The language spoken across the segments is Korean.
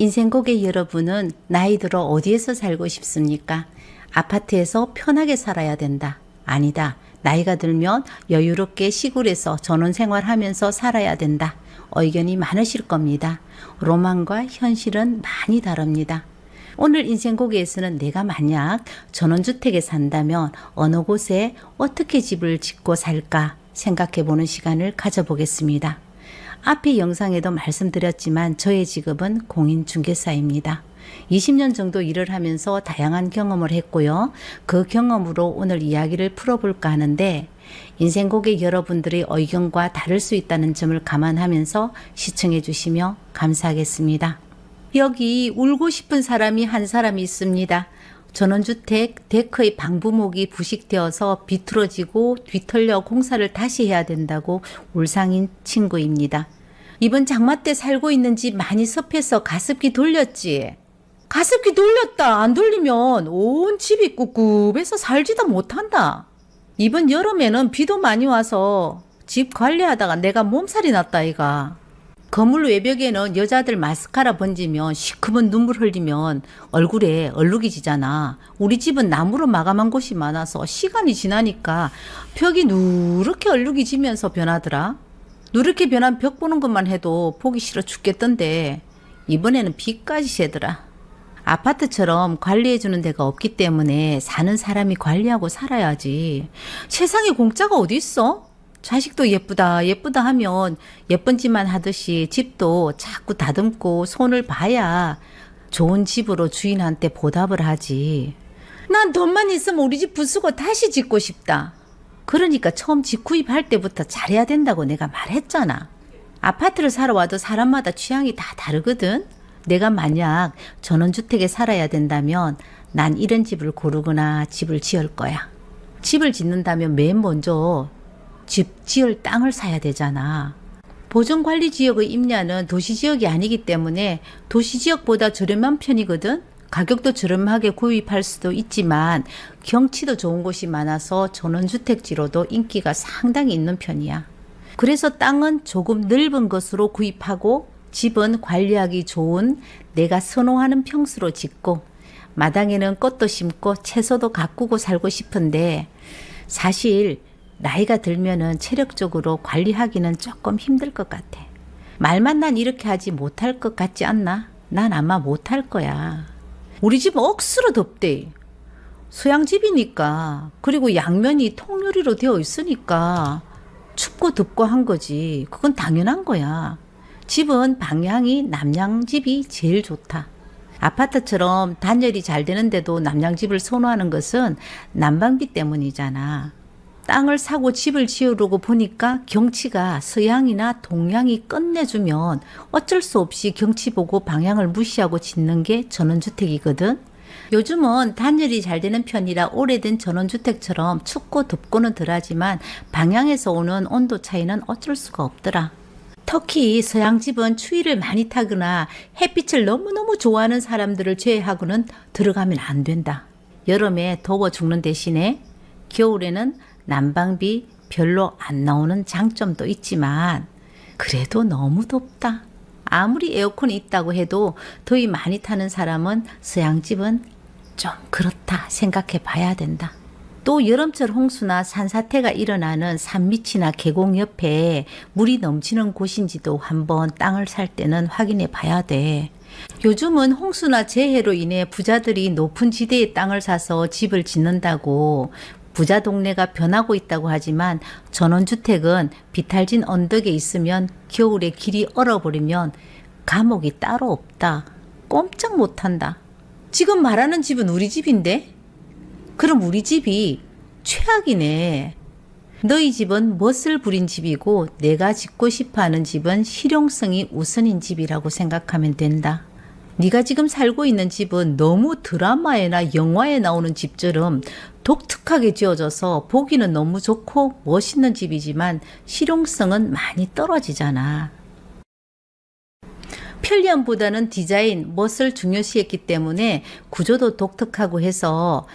인생 고객 여러분은 나이 들어 어디에서 살고 싶습니까? 아파트에서 편하게 살아야 된다. 아니다. 나이가 들면 여유롭게 시골에서 전원 생활하면서 살아야 된다. 의견이 많으실 겁니다. 로망과 현실은 많이 다릅니다. 오늘 인생 고개에서는 내가 만약 전원주택에 산다면 어느 곳에 어떻게 집을 짓고 살까 생각해 보는 시간을 가져보겠습니다. 앞의 영상에도 말씀드렸지만 저의 직업은 공인중개사입니다. 20년 정도 일을 하면서 다양한 경험을 했고요. 그 경험으로 오늘 이야기를 풀어볼까 하는데 인생 고객 여러분들의 의견과 다를 수 있다는 점을 감안하면서 시청해 주시며 감사하겠습니다. 여기 울고 싶은 사람이 한 사람이 있습니다. 전원주택 데크의 방부목이 부식되어서 비틀어지고 뒤틀려 공사를 다시 해야 된다고 울상인 친구입니다. 이번 장마 때 살고 있는 집 많이 섭해서 가습기 돌렸지? 가습기 돌렸다. 안 돌리면 온 집이 꿉꿉해서 살지도 못한다. 이번 여름에는 비도 많이 와서 집 관리하다가 내가 몸살이 났다 이가. 건물 외벽에는 여자들 마스카라 번지면 시커먼 눈물 흘리면 얼굴에 얼룩이 지잖아. 우리 집은 나무로 마감한 곳이 많아서 시간이 지나니까 벽이 누렇게 얼룩이 지면서 변하더라. 누렇게 변한 벽 보는 것만 해도 보기 싫어 죽겠던데 이번에는 비까지 새더라. 아파트처럼 관리해주는 데가 없기 때문에 사는 사람이 관리하고 살아야지. 세상에 공짜가 어디 있어? 자식도 예쁘다, 예쁘다 하면 예쁜 짓만 하듯이 집도 자꾸 다듬고 손을 봐야 좋은 집으로 주인한테 보답을 하지. 난 돈만 있으면 우리 집 부수고 다시 짓고 싶다. 그러니까 처음 집 구입할 때부터 잘해야 된다고 내가 말했잖아. 아파트를 사러 와도 사람마다 취향이 다 다르거든. 내가 만약 전원주택에 살아야 된다면 난 이런 집을 고르거나 집을 지을 거야. 집을 짓는다면 맨 먼저 집 지을 땅을 사야 되잖아. 보존관리 지역의 임야는 도시 지역이 아니기 때문에 도시 지역보다 저렴한 편이거든. 가격도 저렴하게 구입할 수도 있지만 경치도 좋은 곳이 많아서 전원주택지로도 인기가 상당히 있는 편이야. 그래서 땅은 조금 넓은 것으로 구입하고 집은 관리하기 좋은 내가 선호하는 평수로 짓고 마당에는 꽃도 심고 채소도 가꾸고 살고 싶은데 사실 나이가 들면은 체력적으로 관리하기는 조금 힘들 것 같아. 말만 난 이렇게 하지 못할 것 같지 않나? 난 아마 못할 거야. 우리 집 억수로 덥대. 수양집이니까 그리고 양면이 통유리로 되어 있으니까 춥고 덥고 한 거지. 그건 당연한 거야. 집은 방향이 남양집이 제일 좋다. 아파트처럼 단열이 잘 되는데도 남양집을 선호하는 것은 난방비 때문이잖아. 땅을 사고 집을 지으려고 보니까 경치가 서양이나 동양이 끝내주면 어쩔 수 없이 경치 보고 방향을 무시하고 짓는 게 전원주택이거든. 요즘은 단열이 잘 되는 편이라 오래된 전원주택처럼 춥고 덥고는 덜하지만 방향에서 오는 온도 차이는 어쩔 수가 없더라. 특히 서양집은 추위를 많이 타거나 햇빛을 너무너무 좋아하는 사람들을 제외하고는 들어가면 안 된다. 여름에 더워 죽는 대신에 겨울에는 난방비 별로 안 나오는 장점도 있지만 그래도 너무 덥다. 아무리 에어컨이 있다고 해도 더위 많이 타는 사람은 서양집은 좀 그렇다 생각해 봐야 된다. 또 여름철 홍수나 산사태가 일어나는 산밑이나 계곡 옆에 물이 넘치는 곳인지도 한번 땅을 살 때는 확인해 봐야 돼. 요즘은 홍수나 재해로 인해 부자들이 높은 지대의 땅을 사서 집을 짓는다고 부자 동네가 변하고 있다고 하지만 전원주택은 비탈진 언덕에 있으면 겨울에 길이 얼어버리면 감옥이 따로 없다. 꼼짝 못한다. 지금 말하는 집은 우리 집인데? 그럼 우리 집이 최악이네. 너희 집은 멋을 부린 집이고 내가 짓고 싶어 하는 집은 실용성이 우선인 집이라고 생각하면 된다. 네가 지금 살고 있는 집은 너무 드라마에나 영화에 나오는 집처럼 독특하게 지어져서 보기는 너무 좋고 멋있는 집이지만 실용성은 많이 떨어지잖아. 편리함보다는 디자인, 멋을 중요시했기 때문에 구조도 독특하고 해서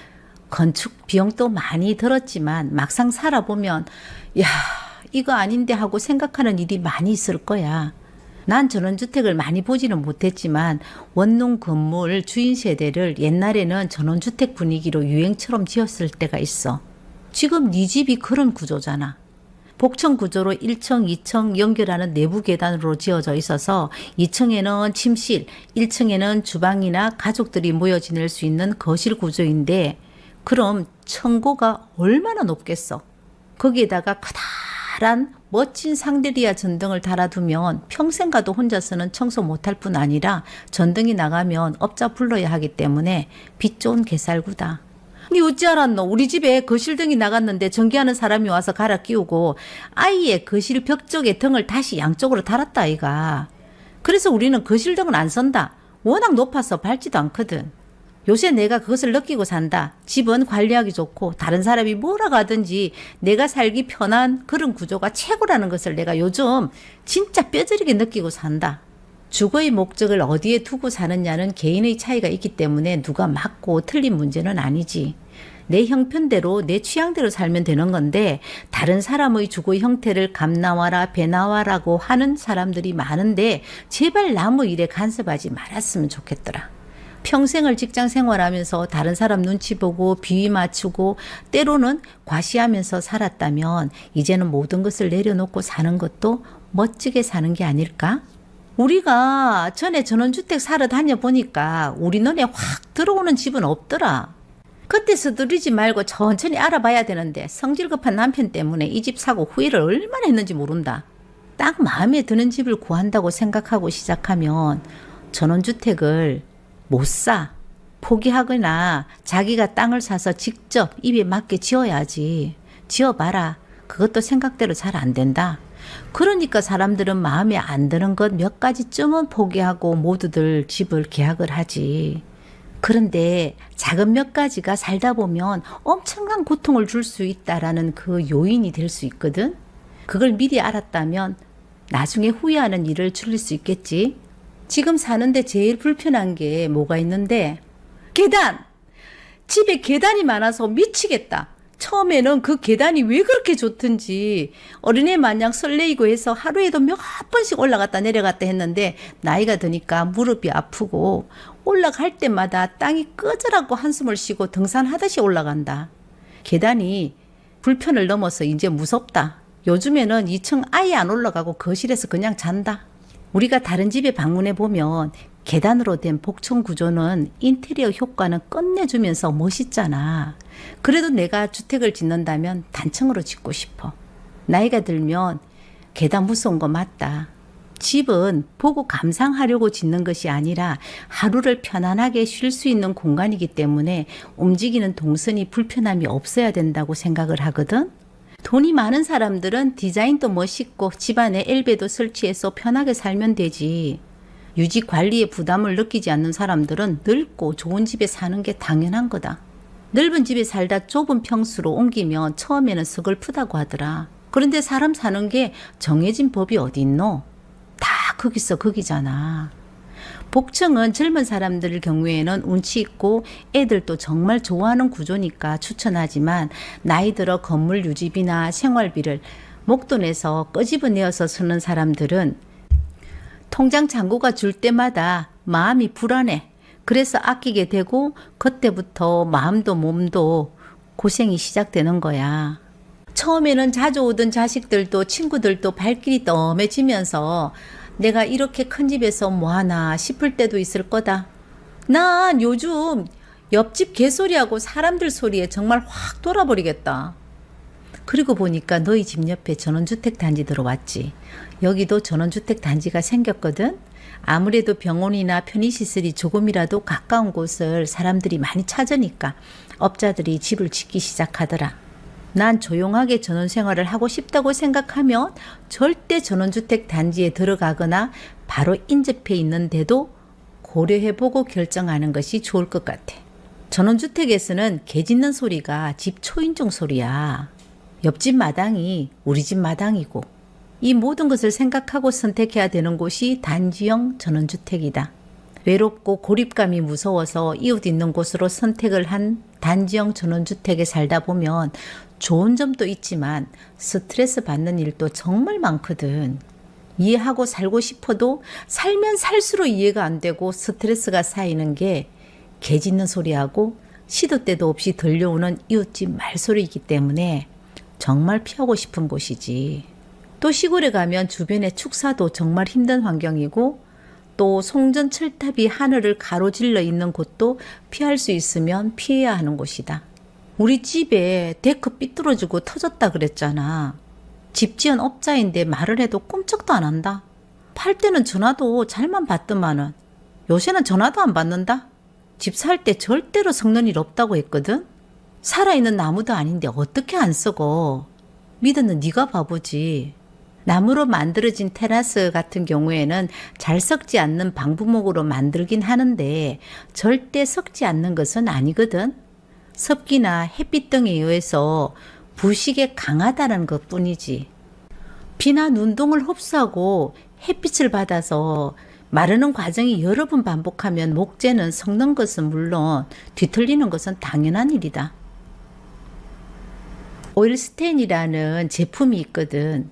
건축 비용도 많이 들었지만 막상 살아보면 야 이거 아닌데 하고 생각하는 일이 많이 있을 거야. 난 전원주택을 많이 보지는 못했지만 원룸 건물 주인 세대를 옛날에는 전원주택 분위기로 유행처럼 지었을 때가 있어. 지금 네 집이 그런 구조잖아. 복층 구조로 1층, 2층 연결하는 내부 계단으로 지어져 있어서 2층에는 침실, 1층에는 주방이나 가족들이 모여 지낼 수 있는 거실 구조인데 그럼 청고가 얼마나 높겠어? 거기에다가 커다 란 멋진 상데리아 전등을 달아두면 평생 가도 혼자서는 청소 못할 뿐 아니라 전등이 나가면 업자 불러야 하기 때문에 빛 좋은 개살구다. 니 어찌 알았노? 우리 집에 거실등이 나갔는데 전기하는 사람이 와서 갈아 끼우고 아이의 거실 벽 쪽에 등을 다시 양쪽으로 달았다 아이가. 그래서 우리는 거실등은 안 선다. 워낙 높아서 밟지도 않거든. 요새 내가 그것을 느끼고 산다. 집은 관리하기 좋고 다른 사람이 뭐라 가든지 내가 살기 편한 그런 구조가 최고라는 것을 내가 요즘 진짜 뼈저리게 느끼고 산다. 주거의 목적을 어디에 두고 사느냐는 개인의 차이가 있기 때문에 누가 맞고 틀린 문제는 아니지. 내 형편대로 내 취향대로 살면 되는 건데 다른 사람의 주거 형태를 감나와라 배나와라고 하는 사람들이 많은데 제발 남의 일에 간섭하지 말았으면 좋겠더라. 평생을 직장 생활하면서 다른 사람 눈치 보고 비위 맞추고 때로는 과시하면서 살았다면 이제는 모든 것을 내려놓고 사는 것도 멋지게 사는 게 아닐까? 우리가 전에 전원주택 사러 다녀보니까 우리 눈에 확 들어오는 집은 없더라. 그때 서두르지 말고 천천히 알아봐야 되는데 성질 급한 남편 때문에 이 집 사고 후회를 얼마나 했는지 모른다. 딱 마음에 드는 집을 구한다고 생각하고 시작하면 전원주택을 못 사. 포기하거나 자기가 땅을 사서 직접 입에 맞게 지어야지. 지어봐라. 그것도 생각대로 잘 안 된다. 그러니까 사람들은 마음에 안 드는 것 몇 가지쯤은 포기하고 모두들 집을 계약을 하지. 그런데 작은 몇 가지가 살다 보면 엄청난 고통을 줄 수 있다라는 그 요인이 될 수 있거든. 그걸 미리 알았다면 나중에 후회하는 일을 줄일 수 있겠지. 지금 사는데 제일 불편한 게 뭐가 있는데 계단! 집에 계단이 많아서 미치겠다. 처음에는 그 계단이 왜 그렇게 좋든지 어린애 마냥 설레이고 해서 하루에도 몇 번씩 올라갔다 내려갔다 했는데 나이가 드니까 무릎이 아프고 올라갈 때마다 땅이 꺼져라고 한숨을 쉬고 등산하듯이 올라간다. 계단이 불편을 넘어서 이제 무섭다. 요즘에는 2층 아예 안 올라가고 거실에서 그냥 잔다. 우리가 다른 집에 방문해 보면 계단으로 된 복층 구조는 인테리어 효과는 끝내주면서 멋있잖아. 그래도 내가 주택을 짓는다면 단층으로 짓고 싶어. 나이가 들면 계단 무서운 거 맞다. 집은 보고 감상하려고 짓는 것이 아니라 하루를 편안하게 쉴 수 있는 공간이기 때문에 움직이는 동선이 불편함이 없어야 된다고 생각을 하거든. 돈이 많은 사람들은 디자인도 멋있고 집안에 엘베도 설치해서 편하게 살면 되지. 유지 관리에 부담을 느끼지 않는 사람들은 넓고 좋은 집에 사는 게 당연한 거다. 넓은 집에 살다 좁은 평수로 옮기면 처음에는 서글프다고 하더라. 그런데 사람 사는 게 정해진 법이 어디 있노? 다 거기서 거기잖아. 복층은 젊은 사람들 경우에는 운치 있고 애들도 정말 좋아하는 구조니까 추천하지만 나이 들어 건물 유지비나 생활비를 목돈에서 끄집어내어서 쓰는 사람들은 통장 잔고가 줄 때마다 마음이 불안해. 그래서 아끼게 되고 그때부터 마음도 몸도 고생이 시작되는 거야. 처음에는 자주 오던 자식들도 친구들도 발길이 뜸해지면서 내가 이렇게 큰 집에서 뭐하나 싶을 때도 있을 거다. 난 요즘 옆집 개소리하고 사람들 소리에 정말 확 돌아버리겠다. 그리고 보니까 너희 집 옆에 전원주택 단지 들어왔지. 여기도 전원주택 단지가 생겼거든. 아무래도 병원이나 편의시설이 조금이라도 가까운 곳을 사람들이 많이 찾으니까 업자들이 집을 짓기 시작하더라. 난 조용하게 전원 생활을 하고 싶다고 생각하면 절대 전원주택 단지에 들어가거나 바로 인접해 있는데도 고려해보고 결정하는 것이 좋을 것 같아. 전원주택에서는 개 짖는 소리가 집 초인종 소리야. 옆집 마당이 우리 집 마당이고 이 모든 것을 생각하고 선택해야 되는 곳이 단지형 전원주택이다. 외롭고 고립감이 무서워서 이웃 있는 곳으로 선택을 한 단지형 전원주택에 살다 보면 좋은 점도 있지만 스트레스 받는 일도 정말 많거든. 이해하고 살고 싶어도 살면 살수록 이해가 안 되고 스트레스가 쌓이는 게 개 짖는 소리하고 시도 때도 없이 들려오는 이웃집 말소리이기 때문에 정말 피하고 싶은 곳이지. 또 시골에 가면 주변에 축사도 정말 힘든 환경이고 또 송전 철탑이 하늘을 가로질러 있는 곳도 피할 수 있으면 피해야 하는 곳이다. 우리 집에 데크 삐뚤어지고 터졌다 그랬잖아. 집 지은 업자인데 말을 해도 꼼짝도 안 한다. 팔 때는 전화도 잘만 받더만은 요새는 전화도 안 받는다. 집 살 때 절대로 섞는 일 없다고 했거든. 살아있는 나무도 아닌데 어떻게 안 썩어? 믿었는 네가 바보지. 나무로 만들어진 테라스 같은 경우에는 잘 썩지 않는 방부목으로 만들긴 하는데 절대 썩지 않는 것은 아니거든. 습기나 햇빛 등에 의해서 부식에 강하다는 것 뿐이지. 비나 눈동을 흡수하고 햇빛을 받아서 마르는 과정이 여러 번 반복하면 목재는 썩는 것은 물론 뒤틀리는 것은 당연한 일이다. 오일 스텐이라는 제품이 있거든.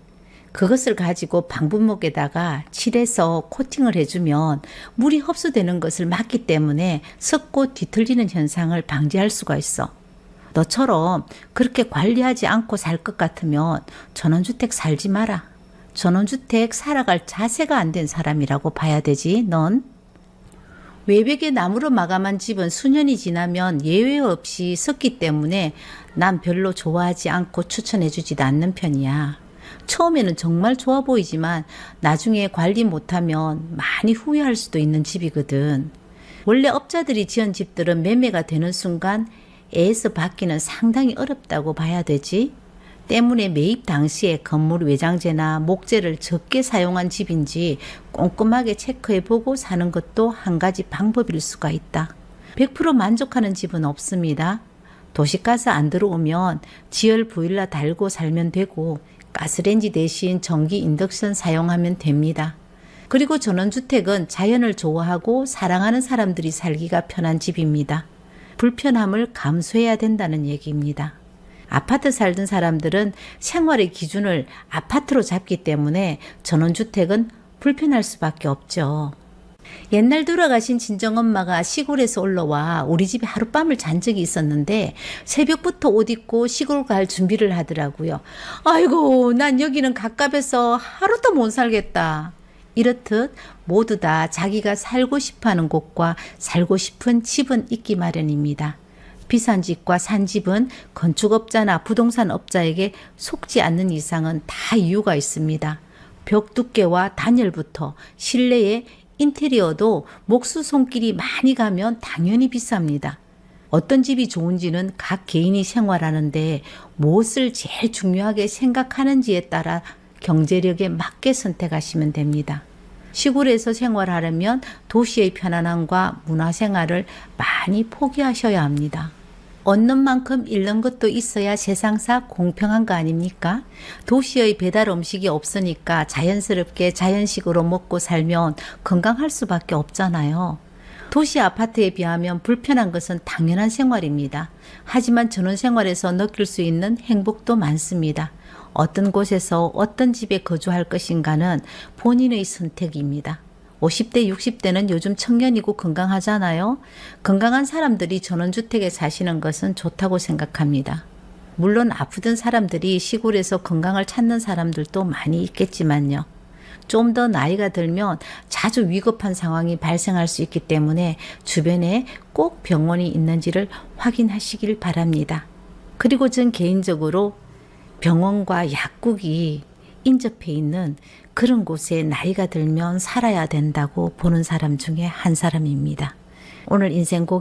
그것을 가지고 방부목에다가 칠해서 코팅을 해주면 물이 흡수되는 것을 막기 때문에 썩고 뒤틀리는 현상을 방지할 수가 있어. 너처럼 그렇게 관리하지 않고 살 것 같으면 전원주택 살지 마라. 전원주택 살아갈 자세가 안 된 사람이라고 봐야 되지, 넌. 외벽에 나무로 마감한 집은 수년이 지나면 예외 없이 썩기 때문에 난 별로 좋아하지 않고 추천해 주지도 않는 편이야. 처음에는 정말 좋아 보이지만 나중에 관리 못하면 많이 후회할 수도 있는 집이거든. 원래 업자들이 지은 집들은 매매가 되는 순간 애에서 받기는 상당히 어렵다고 봐야 되지. 때문에 매입 당시에 건물 외장재나 목재를 적게 사용한 집인지 꼼꼼하게 체크해보고 사는 것도 한 가지 방법일 수가 있다. 100% 만족하는 집은 없습니다. 도시가스 안 들어오면 지열 보일러 달고 살면 되고 가스레인지 대신 전기 인덕션 사용하면 됩니다. 그리고 전원주택은 자연을 좋아하고 사랑하는 사람들이 살기가 편한 집입니다. 불편함을 감수해야 된다는 얘기입니다. 아파트 살던 사람들은 생활의 기준을 아파트로 잡기 때문에 전원주택은 불편할 수밖에 없죠. 옛날 돌아가신 친정엄마가 시골에서 올라와 우리 집에 하룻밤을 잔 적이 있었는데 새벽부터 옷 입고 시골 갈 준비를 하더라고요. 아이고, 난 여기는 갑갑해서 하루도 못 살겠다. 이렇듯 모두 다 자기가 살고 싶어 하는 곳과 살고 싶은 집은 있기 마련입니다. 비싼 집과 산 집은 건축업자나 부동산 업자에게 속지 않는 이상은 다 이유가 있습니다. 벽 두께와 단열부터 실내의 인테리어도 목수 손길이 많이 가면 당연히 비쌉니다. 어떤 집이 좋은지는 각 개인이 생활하는데 무엇을 제일 중요하게 생각하는지에 따라 경제력에 맞게 선택하시면 됩니다. 시골에서 생활하려면 도시의 편안함과 문화생활을 많이 포기하셔야 합니다. 얻는 만큼 잃는 것도 있어야 세상사 공평한 거 아닙니까? 도시의 배달 음식이 없으니까 자연스럽게 자연식으로 먹고 살면 건강할 수밖에 없잖아요. 도시 아파트에 비하면 불편한 것은 당연한 생활입니다. 하지만 전원 생활에서 느낄 수 있는 행복도 많습니다. 어떤 곳에서 어떤 집에 거주할 것인가는 본인의 선택입니다. 50대, 60대는 요즘 청년이고 건강하잖아요. 건강한 사람들이 전원주택에 사시는 것은 좋다고 생각합니다. 물론 아프던 사람들이 시골에서 건강을 찾는 사람들도 많이 있겠지만요. 좀 더 나이가 들면 자주 위급한 상황이 발생할 수 있기 때문에 주변에 꼭 병원이 있는지를 확인하시길 바랍니다. 그리고 전 개인적으로 병원과 약국이 인접해 있는 그런 곳에 나이가 들면 살아야 된다고 보는 사람 중에 한 사람입니다. 오늘 인생곡